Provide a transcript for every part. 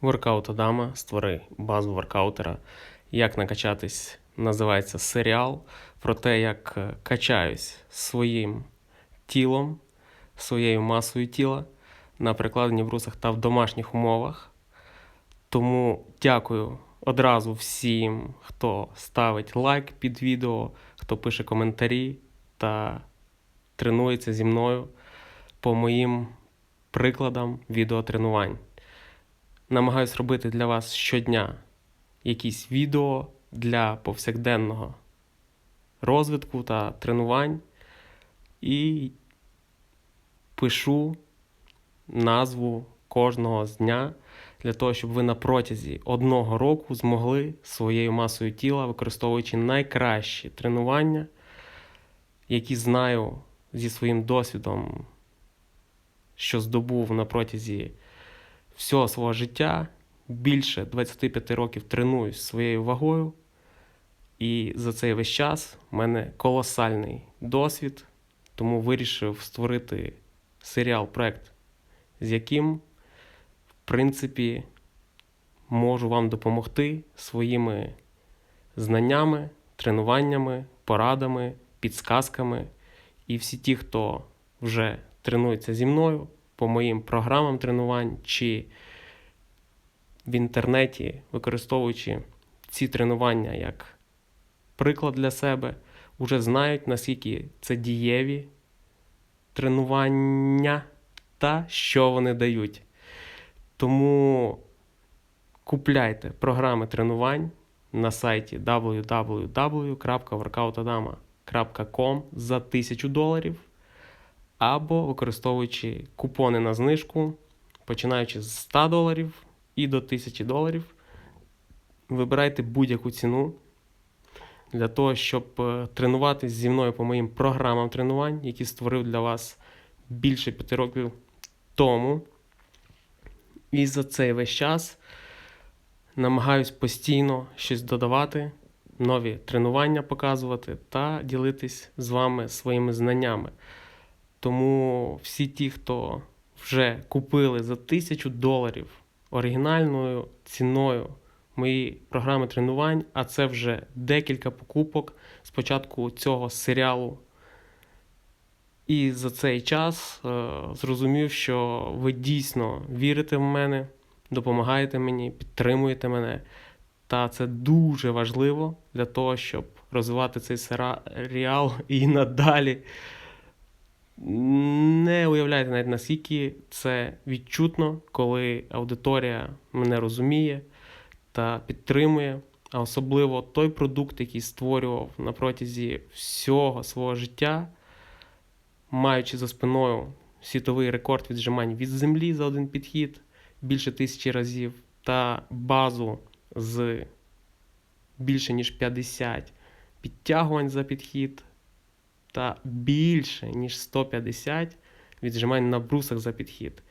Воркаут Адама, створи базу воркаутера. Як накачатись, називається серіал про те, як е, качаюсь своїм тілом, своєю масою тіла на прикладенні брусах та в домашніх умовах. Тому дякую одразу всім, хто ставить лайк під відео, хто пише коментарі та тренується зі мною по моїм прикладам відеотренувань. Намагаюсь робити для вас щодня якісь відео для повсякденного розвитку та тренувань. І пишу назву кожного з дня для того, щоб ви на протязі одного року змогли своєю масою тіла, використовуючи найкращі тренування, які знаю зі своїм досвідом, що здобув на протязі всього свого життя. Більше 25 років тренуюсь своєю вагою, і за цей весь час в мене колосальний досвід, тому вирішив створити серіал проект, з яким, в принципі, можу вам допомогти своїми знаннями, тренуваннями, порадами, підсказками. І всі ті, хто вже тренується зі мною по моїм програмам тренувань чи в інтернеті, використовуючи ці тренування як приклад для себе, вже знають, наскільки це дієві тренування та що вони дають. Тому купляйте програми тренувань на сайті www.workoutadama.com за 1000 доларів або використовуючи купони на знижку, починаючи з 100 доларів і до 1000 доларів. Вибирайте будь-яку ціну для того, щоб е, тренуватись зі мною по моїм програмам тренувань, які створив для вас більше 5 років тому. І за цей весь час намагаюсь постійно щось додавати, нові тренування показувати та ділитись з вами своїми знаннями. Тому всі ті, хто вже купили за 1000 доларів оригінальною ціною мої програми тренувань, а це вже декілька покупок з початку цього серіалу. І за цей час е, зрозумів, що ви дійсно вірите в мене, допомагаєте мені, підтримуєте мене. Та це дуже важливо для того, щоб розвивати цей серіал і надалі. Не уявляєте навіть наскільки це відчутно, коли аудиторія мене розуміє та підтримує, а особливо той продукт, який створював на протязі всього свого життя, маючи за спиною світовий рекорд віджимань від землі за один підхід більше тисячі разів, та базу з більше ніж 50 підтягувань за підхід та більше, ніж 150 віджимань на брусах за підхід.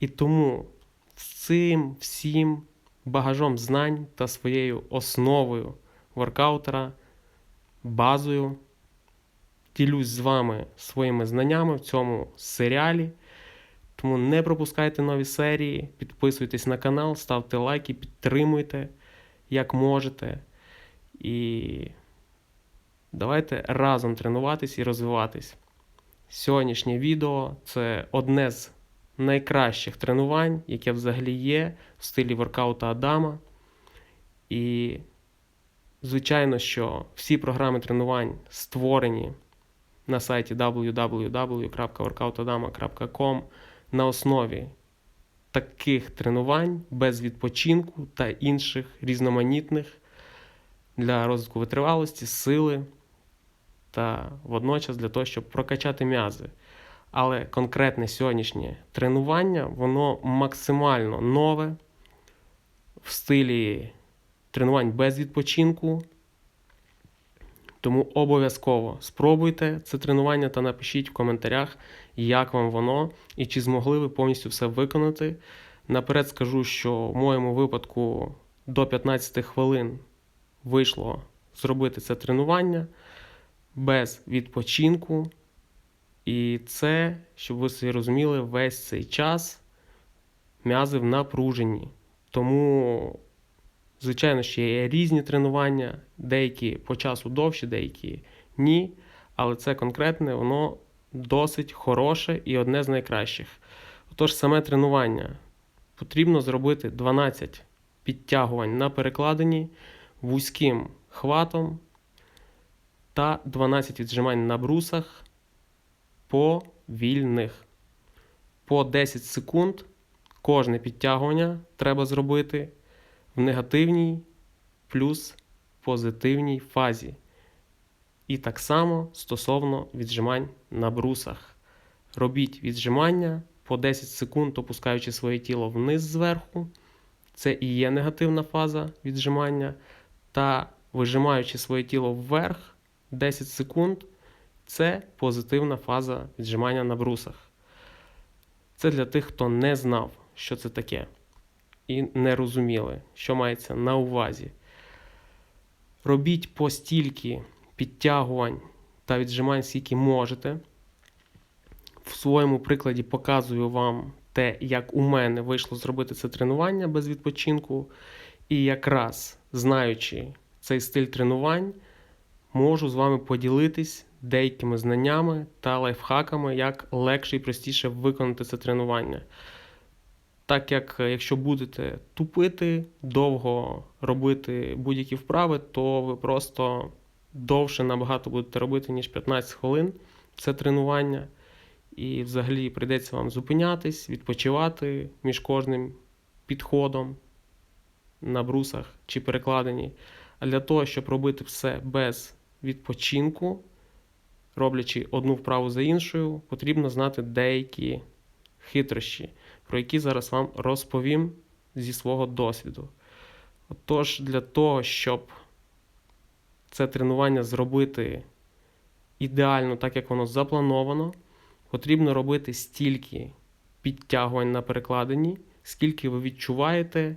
І тому цим всім багажом знань та своєю основою воркаутера, базою ділюсь з вами своїми знаннями в цьому серіалі. Тому не пропускайте нові серії, підписуйтесь на канал, ставте лайки, підтримуйте, як можете. І Давайте разом тренуватись і розвиватись. Сьогоднішнє відео це одне з найкращих тренувань, яке взагалі є в стилі воркаута Адама. І, звичайно, що всі програми тренувань створені на сайті www.workoutadama.com на основі таких тренувань без відпочинку та інших різноманітних для розвитку витривалості, сили та водночас для того, щоб прокачати м'язи. Але конкретне сьогоднішнє тренування, воно максимально нове в стилі тренувань без відпочинку. Тому обов'язково спробуйте це тренування та напишіть в коментарях, як вам воно і чи змогли ви повністю все виконати. Наперед скажу, що в моєму випадку до 15 хвилин вийшло зробити це тренування без відпочинку. І це, щоб ви собі розуміли, весь цей час м'язи в напруженні. Тому, звичайно, ще є різні тренування, деякі по часу довші, деякі ні. Але це конкретне, воно досить хороше і одне з найкращих. Отож, саме тренування потрібно зробити 12 підтягувань на перекладині вузьким хватом та 12 віджимань на брусах повільних. По 10 секунд кожне підтягування треба зробити в негативній плюс позитивній фазі. І так само стосовно віджимань на брусах. Робіть віджимання по 10 секунд, опускаючи своє тіло вниз зверху. Це і є негативна фаза віджимання. Та вижимаючи своє тіло вверх 10 секунд, це позитивна фаза віджимання на брусах. Це для тих, хто не знав, що це таке, і не розуміли, що мається на увазі. Робіть постільки підтягувань та віджимань, скільки можете. В своєму прикладі показую вам те, як у мене вийшло зробити це тренування без відпочинку. І якраз знаючи цей стиль тренувань, можу з вами поділитись деякими знаннями та лайфхаками, як легше і простіше виконати це тренування. Так як якщо будете тупити, довго робити будь-які вправи, то ви просто довше набагато будете робити, ніж 15 хвилин це тренування. І взагалі прийдеться вам зупинятись, відпочивати між кожним підходом на брусах чи перекладині. А для того, щоб робити все без відпочинку, роблячи одну вправу за іншою, потрібно знати деякі хитрощі, про які зараз вам розповім зі свого досвіду. Отож, для того, щоб це тренування зробити ідеально, так як воно заплановано, потрібно робити стільки підтягувань на перекладині, скільки ви відчуваєте,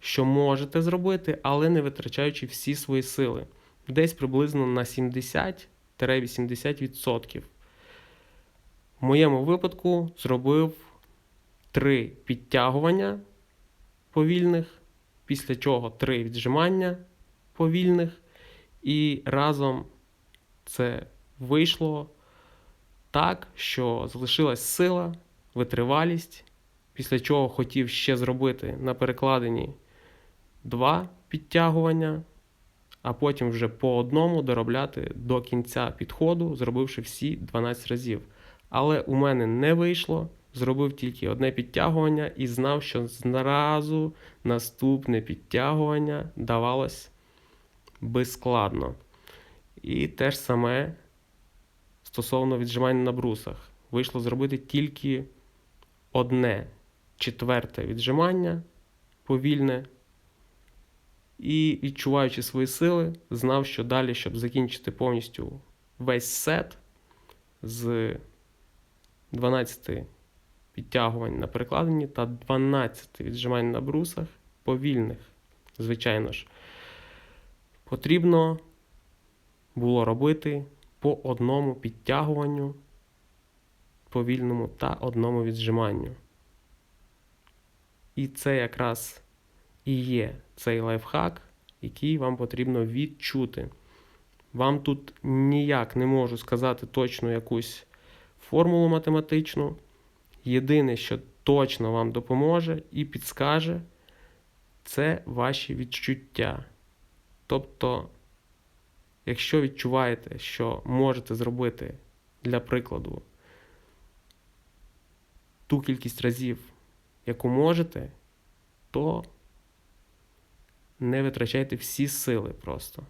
що можете зробити, але не витрачаючи всі свої сили. Десь приблизно на 70-80%. В моєму випадку зробив 3 підтягування повільних, після чого 3 віджимання повільних. І разом це вийшло так, що залишилась сила, витривалість, після чого хотів ще зробити на перекладині два підтягування, а потім вже по одному доробляти до кінця підходу, зробивши всі 12 разів. Але у мене не вийшло. Зробив тільки одне підтягування і знав, що зразу наступне підтягування давалось безскладно. І те ж саме стосовно віджимань на брусах. Вийшло зробити тільки одне четверте віджимання повільне. І, відчуваючи свої сили, знав, що далі, щоб закінчити повністю весь сет з 12 підтягувань на перекладині та 12 віджимань на брусах повільних, звичайно ж, потрібно було робити по одному підтягуванню повільному та одному віджиманню. І це якраз і є цей лайфхак, який вам потрібно відчути. Вам тут ніяк не можу сказати точно якусь формулу математичну. Єдине, що точно вам допоможе і підскаже, це ваші відчуття. Тобто, якщо відчуваєте, що можете зробити, для прикладу, ту кількість разів, яку можете, то не витрачайте всі сили просто.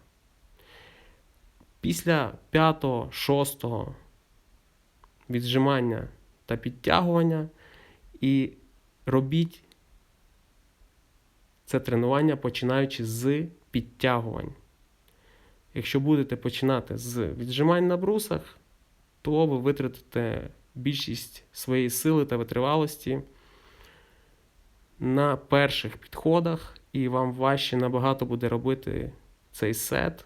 Після п'ятого, шостого віджимання та підтягування і робіть це тренування починаючи з підтягувань. Якщо будете починати з віджимань на брусах, то ви витратите більшість своєї сили та витривалості на перших підходах, і вам важче набагато буде робити цей сет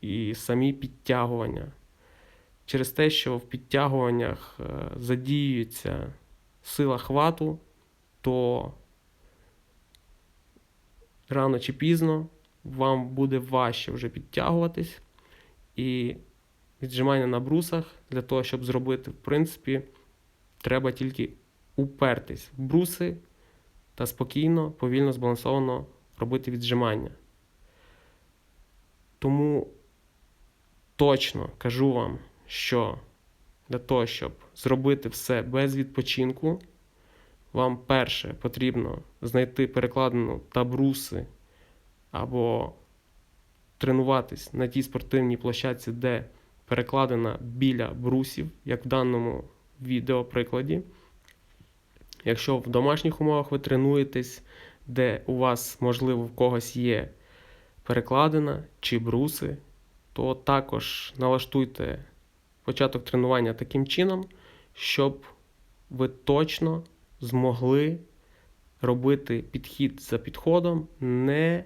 і самі підтягування. Через те, що в підтягуваннях е, задіюється сила хвату, то рано чи пізно вам буде важче вже підтягуватись. І віджимання на брусах для того, щоб зробити, в принципі, треба тільки упертись в бруси та спокійно, повільно, збалансовано робити віджимання. Тому точно кажу вам, що для того, щоб зробити все без відпочинку, вам перше потрібно знайти перекладину та бруси або тренуватись на тій спортивній площадці, де перекладина біля брусів, як в даному відеоприкладі. Якщо в домашніх умовах ви тренуєтесь, де у вас, можливо, в когось є перекладина чи бруси, то також налаштуйте початок тренування таким чином, щоб ви точно змогли робити підхід за підходом, не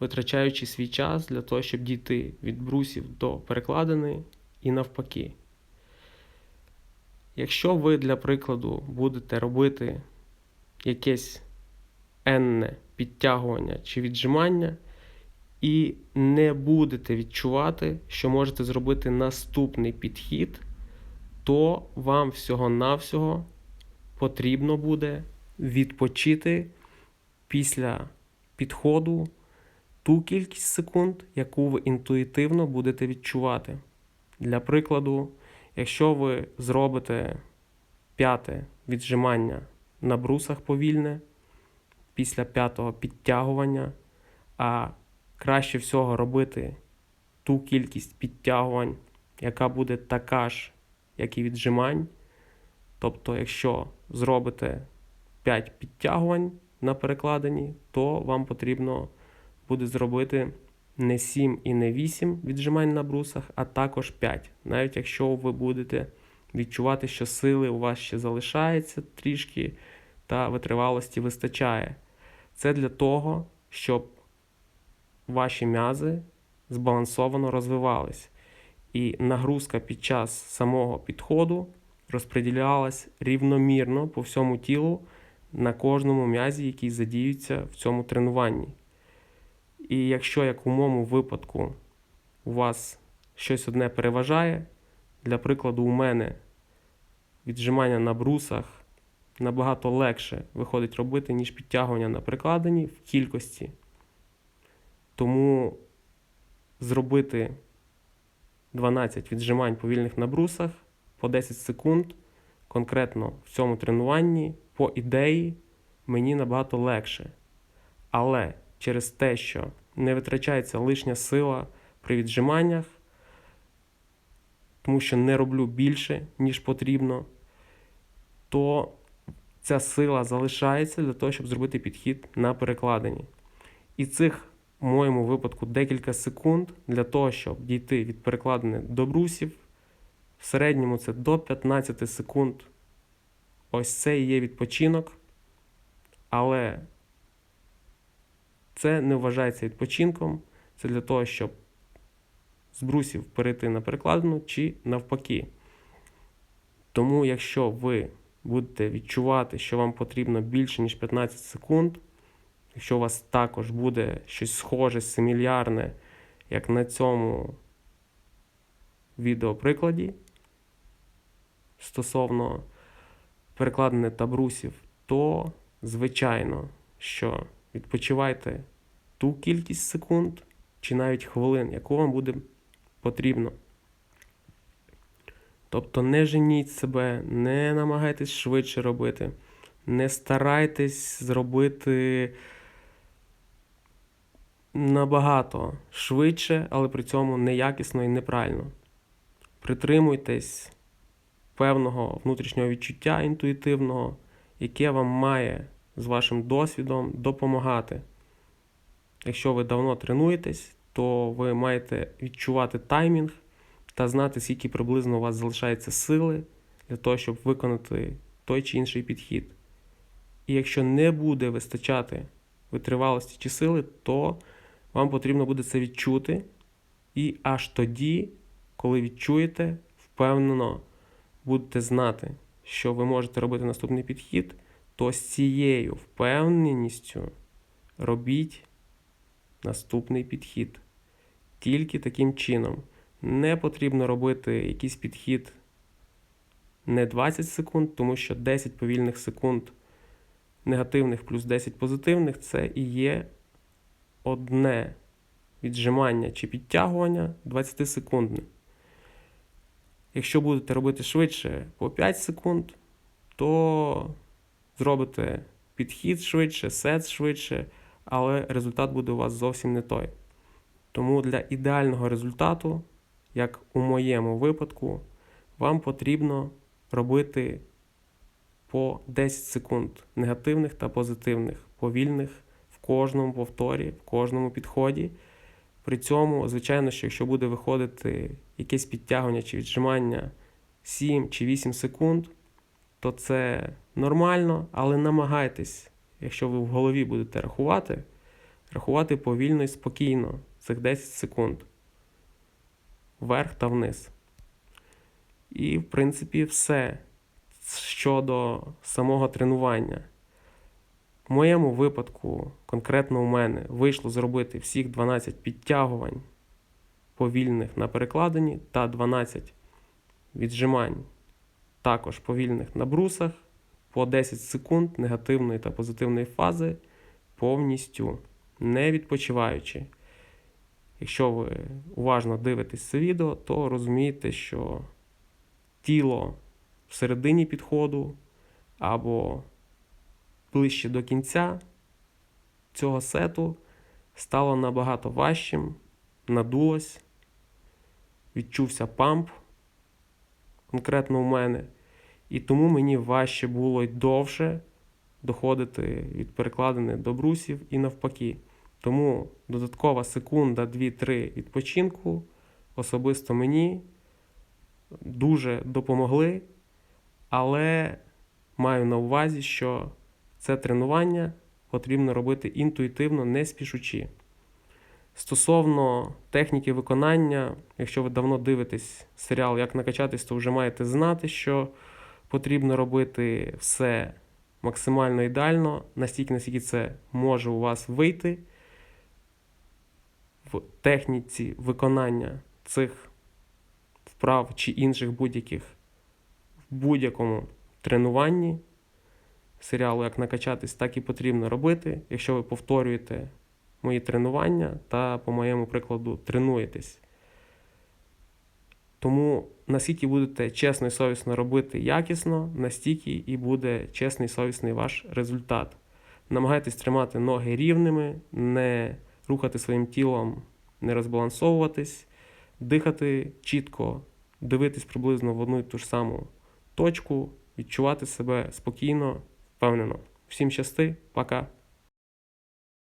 витрачаючи свій час для того, щоб дійти від брусів до перекладини і навпаки. Якщо ви, для прикладу, будете робити якесь енне підтягування чи віджимання, і не будете відчувати, що можете зробити наступний підхід, то вам всього-навсього потрібно буде відпочити після підходу ту кількість секунд, яку ви інтуїтивно будете відчувати. Для прикладу, якщо ви зробите п'яте віджимання на брусах повільне після п'ятого підтягування, а краще всього робити ту кількість підтягувань, яка буде така ж, як і віджимань. Тобто, якщо зробите 5 підтягувань на перекладині, то вам потрібно буде зробити не 7 і не 8 віджимань на брусах, а також 5. Навіть якщо ви будете відчувати, що сили у вас ще залишається трішки та витривалості вистачає. Це для того, щоб ваші м'язи збалансовано розвивались. І нагрузка під час самого підходу розподілялась рівномірно по всьому тілу на кожному м'язі, який задіюється в цьому тренуванні. І якщо, як у моєму випадку, у вас щось одне переважає, для прикладу, у мене віджимання на брусах набагато легше виходить робити, ніж підтягування на прикладенні в кількості. Тому зробити 12 віджимань повільних на брусах по 10 секунд конкретно в цьому тренуванні, по ідеї, мені набагато легше. Але через те, що не витрачається лишня сила при віджиманнях, тому що не роблю більше, ніж потрібно, то ця сила залишається для того, щоб зробити підхід на перекладині. І цих, в моєму випадку, декілька секунд для того, щоб дійти від перекладини до брусів. В середньому це до 15 секунд. Ось це і є відпочинок. Але це не вважається відпочинком. Це для того, щоб з брусів перейти на перекладину чи навпаки. Тому, якщо ви будете відчувати, що вам потрібно більше, ніж 15 секунд, якщо у вас також буде щось схоже, семільярне, як на цьому відеоприкладі стосовно перекладини та брусів, то, звичайно, що відпочивайте ту кількість секунд чи навіть хвилин, яку вам буде потрібно. Тобто не женіть себе, не намагайтесь швидше робити, не старайтесь зробити набагато швидше, але при цьому неякісно і неправильно. Притримуйтесь певного внутрішнього відчуття інтуїтивного, яке вам має з вашим досвідом допомагати. Якщо ви давно тренуєтесь, то ви маєте відчувати таймінг та знати, скільки приблизно у вас залишається сили для того, щоб виконати той чи інший підхід. І якщо не буде вистачати витривалості чи сили, то вам потрібно буде це відчути. І аж тоді, коли відчуєте, впевнено будете знати, що ви можете робити наступний підхід, то з цією впевненістю робіть наступний підхід. Тільки таким чином. Не потрібно робити якийсь підхід не 20 секунд, тому що 10 повільних секунд негативних плюс 10 позитивних це і є одне віджимання чи підтягування 20 секундне. Якщо будете робити швидше по 5 секунд, то зробите підхід швидше, сет швидше, але результат буде у вас зовсім не той. Тому для ідеального результату, як у моєму випадку, вам потрібно робити по 10 секунд негативних та позитивних, повільних в кожному повторі, в кожному підході. При цьому, звичайно, що якщо буде виходити якесь підтягування чи віджимання 7 чи 8 секунд, то це нормально, але намагайтесь, якщо ви в голові будете рахувати, рахувати повільно і спокійно цих 10 секунд вверх та вниз. І, в принципі, все щодо самого тренування. В моєму випадку, конкретно у мене, вийшло зробити всіх 12 підтягувань повільних на перекладині та 12 віджимань також повільних на брусах по 10 секунд негативної та позитивної фази повністю не відпочиваючи. Якщо ви уважно дивитесь це відео, то розумієте, що тіло в середині підходу або ближче до кінця цього сету стало набагато важчим, надулось, відчувся памп конкретно у мене, і тому мені важче було й довше доходити від перекладини до брусів і навпаки. Тому додаткова секунда, 2-3 відпочинку особисто мені дуже допомогли, але маю на увазі, що це тренування потрібно робити інтуїтивно, не спішучи. Стосовно техніки виконання, якщо ви давно дивитесь серіал Як накачатись, то вже маєте знати, що потрібно робити все максимально ідеально, настільки, наскільки це може у вас вийти в техніці виконання цих вправ чи інших будь-яких в будь-якому тренуванні серіалу Як накачатись, так і потрібно робити, якщо ви повторюєте мої тренування та, по моєму прикладу, тренуєтесь. Тому наскільки будете чесно і совісно робити якісно, настільки і буде чесний і совісний ваш результат. Намагайтесь тримати ноги рівними, не рухати своїм тілом, не розбалансовуватись, дихати чітко, дивитись приблизно в одну і ту ж саму точку, відчувати себе спокійно, впевнено. Всім щасти, пока!